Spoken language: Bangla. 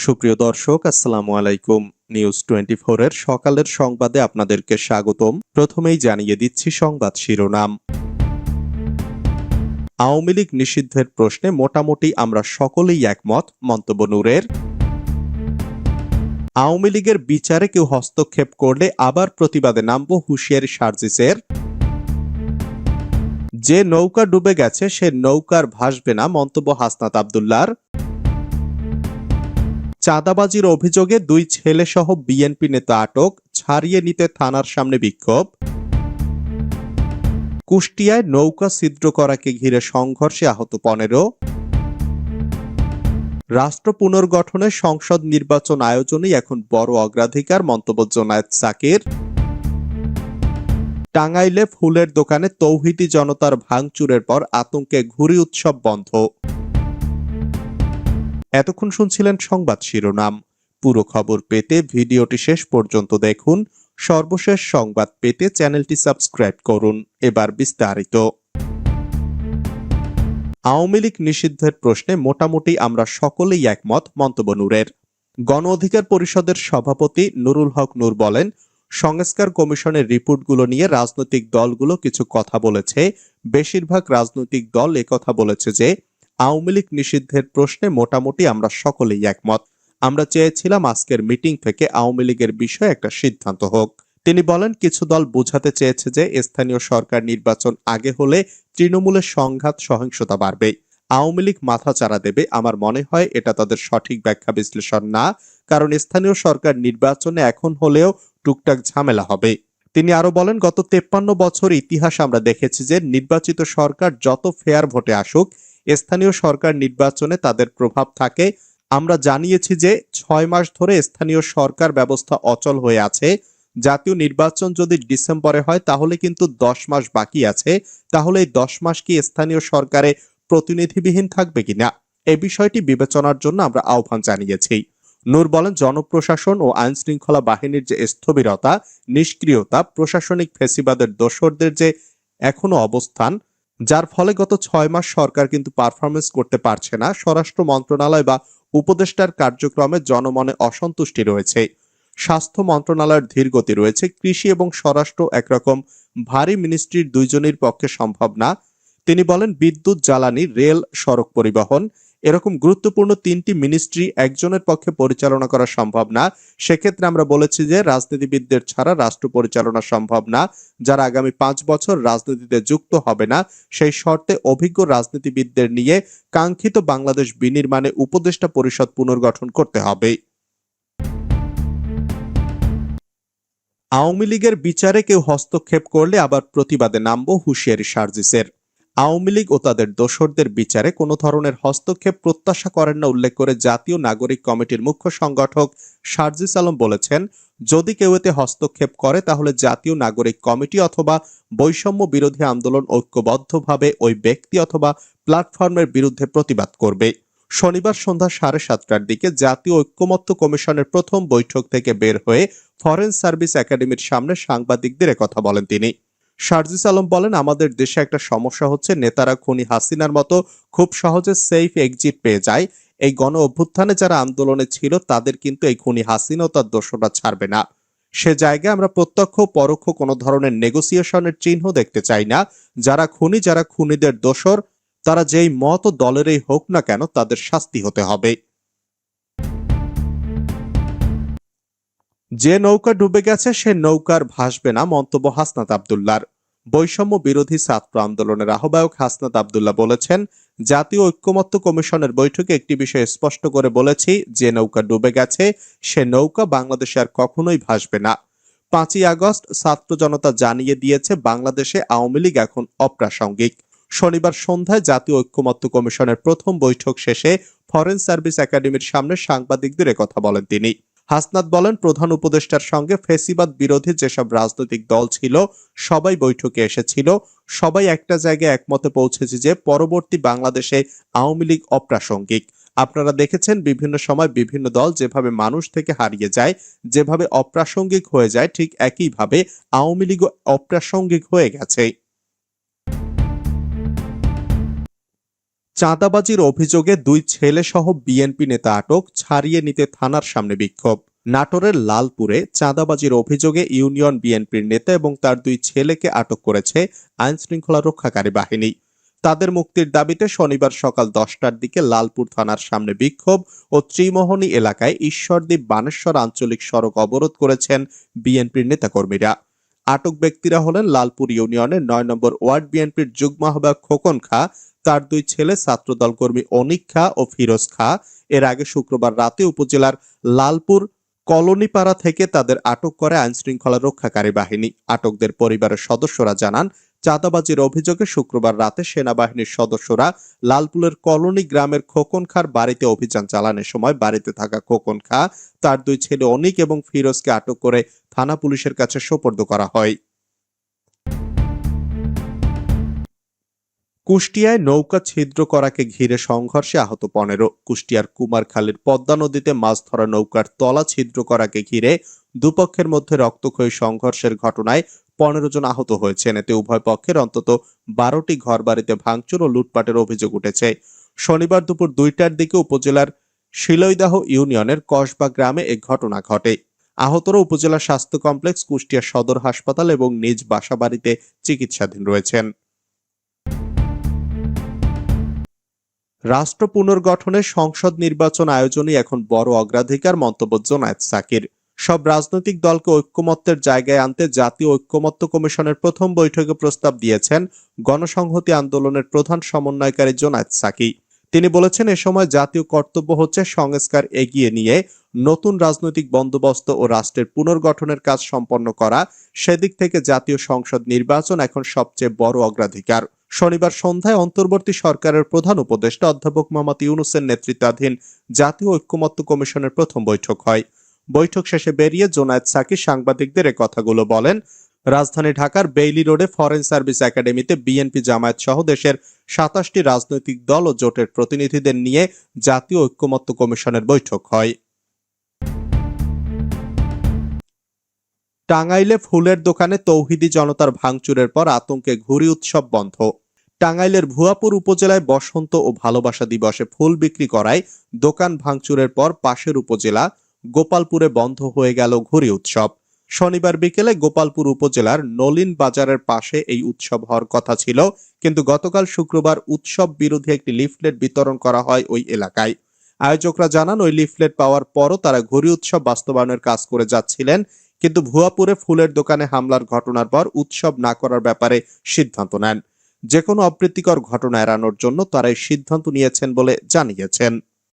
সুপ্রিয় দর্শক, আসসালামু আলাইকুম। নিউজ টোয়েন্টি এর সকালের সংবাদে আপনাদেরকে স্বাগতম। প্রথমেই জানিয়ে দিচ্ছি সংবাদ শিরোনাম। আওয়ামী লীগ নিষিদ্ধের প্রশ্নে মোটামুটি আমরা সকলেই একমত, মন্তব্য নূরের। আওয়ামী লীগের বিচারে কেউ হস্তক্ষেপ করলে আবার প্রতিবাদে নামব হুঁশিয়ারি সার্জিসের। যে নৌকা ডুবে গেছে, সে নৌকার ভাসবে না, মন্তব্য হাসনাত আবদুল্লার চাঁদাবাজির অভিযোগে দুই ছেলে সহ বিএনপি নেতা আটক, ছাড়িয়ে নিতে থানার সামনে বিক্ষোভ। কুষ্টিয়ায় নৌকা ছিদ্র করাকে ঘিরে সংঘর্ষে আহত পনেরো। রাষ্ট্র পুনর্গঠনে সংসদ নির্বাচন আয়োজনেই এখন বড় অগ্রাধিকার, মন্তব্য জোনায়েদ সাকির। টাঙ্গাইলে ফুলের দোকানে তৌহিদি জনতার ভাঙচুরের পর আতঙ্কে ঘুরি উৎসব বন্ধ। এতক্ষণ শুনছিলেন সংবাদ শিরোনাম। পুরো খবর পেতে ভিডিওটি শেষ পর্যন্ত দেখুন। সর্বশেষ সংবাদ পেতে চ্যানেলটি সাবস্ক্রাইব করুন। এবার বিস্তারিত। আওয়ামী লীগ নিষিদ্ধের প্রশ্নে মোটামুটি আমরা সকলেই একমত মন্তব্য নূরের। গণ অধিকার পরিষদের সভাপতি নুরুল হক নূর বলেন, সংস্কার কমিশনের রিপোর্টগুলো নিয়ে রাজনৈতিক দলগুলো কিছু কথা বলেছে। বেশিরভাগ রাজনৈতিক দল একথা বলেছে যে আওয়ামী লীগ নিষিদ্ধের প্রশ্নে মোটামুটি আমরা সকলেই একমত। আমরা চেয়েছিলাম আজকের মিটিং থেকে আওয়ামী লীগের বিষয়ে একটা সিদ্ধান্ত হোক। তিনি বলেন, কিছু দল বোঝাতে চেয়েছে যে স্থানীয় সরকার নির্বাচন আগে হলে তৃণমূলের সংঘাত, সহিংসতা বাড়বে। আওয়ামী লীগ মাথা চারা দেবে। আমার মনে হয় এটা তাদের সঠিক ব্যাখ্যা বিশ্লেষণ না, কারণ স্থানীয় সরকার নির্বাচনে এখন হলেও টুকটাক ঝামেলা হবে। তিনি আরও বলেন, গত তেপ্পান্ন বছর ইতিহাস আমরা দেখেছি যে নির্বাচিত সরকার যত ফেয়ার ভোটে আসুক স্থানীয় সরকার নির্বাচনে তাদের প্রভাব থাকে। আমরা জানিয়েছি যে ছয় মাস ধরে স্থানীয় সরকার ব্যবস্থা অচল হয়ে আছে। জাতীয় নির্বাচন যদি ডিসেম্বরে হয়, তাহলে কিন্তু দশ মাস বাকি আছে। তাহলে এই দশ মাস কি স্থানীয় সরকারে প্রতিনিধিবিহীন থাকবে কিনা? এ বিষয়টি বিবেচনার জন্য আমরা আহ্বান জানিয়েছি। নূর বলেন, জনপ্রশাসন ও আইন শৃঙ্খলা বাহিনীর যে স্থবিরতা, নিষ্ক্রিয়তা, প্রশাসনিক ফেসিবাদের দোসরদের যে এখনও অবস্থান যার ফলে গত ছয় মাস সরকার কিন্তু পারফরমেন্স করতে পারছে না। স্বরাষ্ট্র মন্ত্রণালয় বা উপদেষ্টার কার্যক্রমে জনমনে অসন্তুষ্টি রয়েছে। স্বাস্থ্য মন্ত্রণালয়ের ধীর গতি রয়েছে। কৃষি এবং স্বরাষ্ট্র একরকম ভারী মিনিস্ট্রির দুইজনের পক্ষে সম্ভব না। তিনি বলেন, বিদ্যুৎ, জ্বালানি, রেল, সড়ক পরিবহন এরকম গুরুত্বপূর্ণ তিনটি মিনিস্ট্রি একজনের পক্ষে পরিচালনা করা সম্ভব না। সেক্ষেত্রে আমরা বলেছি যে, রাজনীতিবিদদের ছাড়া রাষ্ট্র পরিচালনা সম্ভব না, যারা আগামী পাঁচ বছর রাজনীতিতে যুক্ত হবে না। সেই শর্তে অভিজ্ঞ রাজনীতিবিদদের নিয়ে কাঙ্ক্ষিত বাংলাদেশ বিনির্মাণে উপদেষ্টা পরিষদ পুনর্গঠন করতে হবে। আওয়ামী লীগের বিচারে কেউ হস্তক্ষেপ করলে আবার প্রতিবাদে নামব হুঁশিয়ারি সার্জিসের। আওয়ামী লীগ ও তাদের দোসরদের বিচারে কোনো ধরনের হস্তক্ষেপ প্রত্যাশা করেন না উল্লেখ করে জাতীয় নাগরিক কমিটির মুখ্য সংগঠক সার্জিস আলম বলেছেন, যদি কেউ এতে হস্তক্ষেপ করে, তাহলে জাতীয় নাগরিক কমিটি অথবা বৈষম্য বিরোধী আন্দোলন ঐক্যবদ্ধভাবে ওই ব্যক্তি অথবা প্ল্যাটফর্মের বিরুদ্ধে প্রতিবাদ করবে। শনিবার সন্ধ্যা সাড়ে সাতটার দিকে জাতীয় ঐক্যমত্য কমিশনের প্রথম বৈঠক থেকে বের হয়ে ফরেন সার্ভিস একাডেমির সামনে সাংবাদিকদের কথা বলেন তিনি। শারজিস আলম বলেন, আমাদের দেশে একটা সমস্যা হচ্ছে, নেতারা খুনি হাসিনার মতো খুব সহজে সেফ এক্সিট পেয়ে যায়। এই গণ অভ্যুত্থানে যারা আন্দোলনে ছিল, তাদের কিন্তু এই খুনি হাসিনা তার দোষরা ছাড়বে না। সে জায়গায় আমরা প্রত্যক্ষ পরোক্ষ কোনো ধরনের নেগোসিয়েশনের চিহ্ন দেখতে চাই না। যারা খুনি, যারা খুনিদের দোষর, তারা যেই মত দলেরই হোক না কেন, তাদের শাস্তি হতে হবে। যে নৌকা ডুবে গেছে, সে নৌকার ভাসবে না, মন্তব্য হাসনাত আবদুল্লার বৈষম্য বিরোধী ছাত্র আন্দোলনের আহ্বায়ক হাসনাত আবদুল্লাহ বলেছেন, জাতীয় ঐক্যমত্য কমিশনের বৈঠকে একটি বিষয় স্পষ্ট করে বলেছি, যে নৌকা ডুবে গেছে, সে নৌকা বাংলাদেশে আর কখনোই ভাসবে না। পাঁচই আগস্ট ছাত্র জনতা জানিয়ে দিয়েছে, বাংলাদেশে আওয়ামী লীগ এখন অপ্রাসঙ্গিক। শনিবার সন্ধ্যায় জাতীয় ঐক্যমত্য কমিশনের প্রথম বৈঠক শেষে ফরেন সার্ভিস একাডেমির সামনে সাংবাদিকদের কথা বলেন তিনি। হাসনাত বলেন, প্রধান উপদেষ্টার সঙ্গে ফেসিবাদ বিরোধী যেসব রাজনৈতিক দল ছিল, সবাই বৈঠকে এসেছিল। সবাই একটা জায়গায় একমতে পৌঁছেছে যে, পরবর্তী বাংলাদেশে আওয়ামী লীগ অপ্রাসঙ্গিক। আপনারা দেখেছেন, বিভিন্ন সময় বিভিন্ন দল যেভাবে মানুষ থেকে হারিয়ে যায়, যেভাবে অপ্রাসঙ্গিক হয়ে যায়, ঠিক একইভাবে আওয়ামী লীগ অপ্রাসঙ্গিক হয়ে গেছে। চাঁদাবাজির অভিযোগে দুই ছেলে সহ বিএনপি নেতা আটক, ছাড়িয়ে নিতে থানার সামনে বিক্ষোভ। নাটোরের লালপুরে চাঁদাবাজির অভিযোগে ইউনিয়ন বিএনপির নেতা এবং তার দুই ছেলেকে আটক করেছে আইন শৃঙ্খলা রক্ষাকারী বাহিনী। তাদের মুক্তির দাবিতে শনিবার সকাল দশটার দিকে লালপুর থানার সামনে বিক্ষোভ ও ত্রিমোহনী এলাকায় ঈশ্বরদীপ বানেশ্বর আঞ্চলিক সড়ক অবরোধ করেছেন বিএনপির নেতাকর্মীরা। আটক ব্যক্তিরা হলেন লালপুর ইউনিয়নের নয় নম্বর ওয়ার্ড বিএনপির যুগ্ম আহ্বায়ক খোকন খা তার দুই ছেলে ছাত্রদল কর্মী অনিক খা ও ফিরোজ খা। এর আগে শুক্রবার রাতে উপজেলার লালপুর কলোনিপাড়া থেকে তাদের আটক করে আইন শৃঙ্খলা রক্ষাকারী বাহিনী। আটকদের পরিবারের সদস্যরা জানান, চাঁদাবাজির অভিযোগে শুক্রবার রাতে সেনাবাহিনীর সদস্যরা লালপুরের কলোনি গ্রামের খোকন খার বাড়িতে অভিযান চালানোর সময় বাড়িতে থাকা খোকন খা, তার দুই ছেলে অনিক এবং ফিরোজকে আটক করে থানা পুলিশের কাছে সোপর্দ করা হয়। কুষ্টিয়ায় নৌকা ছিদ্র করাকে ঘিরে সংঘর্ষে আহত পনেরো। কুষ্টিয়ার কুমারখালীর পদ্মা নদীতে মাছ ধরা নৌকার তলা ছিদ্র করাকে ঘিরে দুপক্ষের মধ্যে রক্তক্ষয়ী সংঘর্ষের ঘটনায় পনেরো জন আহত হয়েছেন। এতে উভয় পক্ষের অন্তত বারোটি ঘরবাড়িতে ভাঙচুর ও লুটপাটের অভিযোগ উঠেছে। শনিবার দুপুর দুইটার দিকে উপজেলার শিলৈদাহ ইউনিয়নের কসবা গ্রামে এ ঘটনা ঘটে। আহতরা উপজেলা স্বাস্থ্য কমপ্লেক্স, কুষ্টিয়া সদর হাসপাতাল এবং নিজ বাসাবাড়িতে চিকিৎসাধীন রয়েছেন। রাষ্ট্র পুনর্গঠনে সংসদ নির্বাচন আয়োজনই এখন বড় অগ্রাধিকার, মন্তব্য জোনায়েদ সাকির। সব রাজনৈতিক দলকে ঐক্যমত্যের জায়গায় আনতে জাতীয় ঐক্যমত্য কমিশনের প্রথম বৈঠকে প্রস্তাব দিয়েছেন গণসংহতি আন্দোলনের প্রধান সমন্বয়কারী জোনায়েদ সাকি। তিনি বলেছেন, এ সময় জাতীয় কর্তব্য হচ্ছে সংস্কার এগিয়ে নিয়ে নতুন রাজনৈতিক বন্দোবস্ত ও রাষ্ট্রের পুনর্গঠনের কাজ সম্পন্ন করা। সেদিক থেকে জাতীয় সংসদ নির্বাচন এখন সবচেয়ে বড় অগ্রাধিকার। শনিবার সন্ধ্যায় অন্তর্বর্তী সরকারের প্রধান উপদেষ্টা অধ্যাপক মোহাম্মদ ইউনুসের নেতৃত্বাধীন জাতীয় ঐক্যমত্য কমিশনের প্রথম বৈঠক হয়। বৈঠক শেষে বেরিয়ে জোনায়েদ সাকি সাংবাদিকদের এ কথাগুলো বলেন, রাজধানী ঢাকার বেইলি রোডে ফরেন সার্ভিস একাডেমিতে বিএনপি জামায়াত সহ দেশের সাতাশটি রাজনৈতিক দল ও জোটের প্রতিনিধিদের নিয়ে জাতীয় ঐক্যমত্য কমিশনের বৈঠক হয়। টাঙ্গাইলে ফুলের দোকানে তৌহিদি জনতার ভাঙচুরের পর আতঙ্কে ঘুরি উৎসব বন্ধ। টাঙ্গাইলের ভুয়াপুর উপজেলায় বসন্ত ও ভালোবাসা দিবসে ফুল বিক্রি করায় দোকান ভাঙচুরের পর পাশের উপজেলা গোপালপুরে বন্ধ হয়ে গেল ঘুরি উৎসব। শনিবার বিকেলে গোপালপুর উপজেলার নলিন বাজারের পাশে এই উৎসব হওয়ার কথা ছিল, কিন্তু গতকাল শুক্রবার উৎসব বিরোধী একটি লিফলেট বিতরণ করা হয় ওই এলাকায়। আয়োজকরা জানান, ওই লিফলেট পাওয়ার পরও তারা ঘুরি উৎসব বাস্তবায়নের কাজ করে যাচ্ছিলেন কিন্তু ভুয়াপুরে ফুলের দোকানে হামলার ঘটনার পর উৎসব না করার ব্যাপারে সিদ্ধান্ত নেন। যে কোনো অপ্রীতিকর ঘটনা এড়ানোর জন্য তারাই সিদ্ধান্ত নিয়েছেন বলে জানিয়েছেন।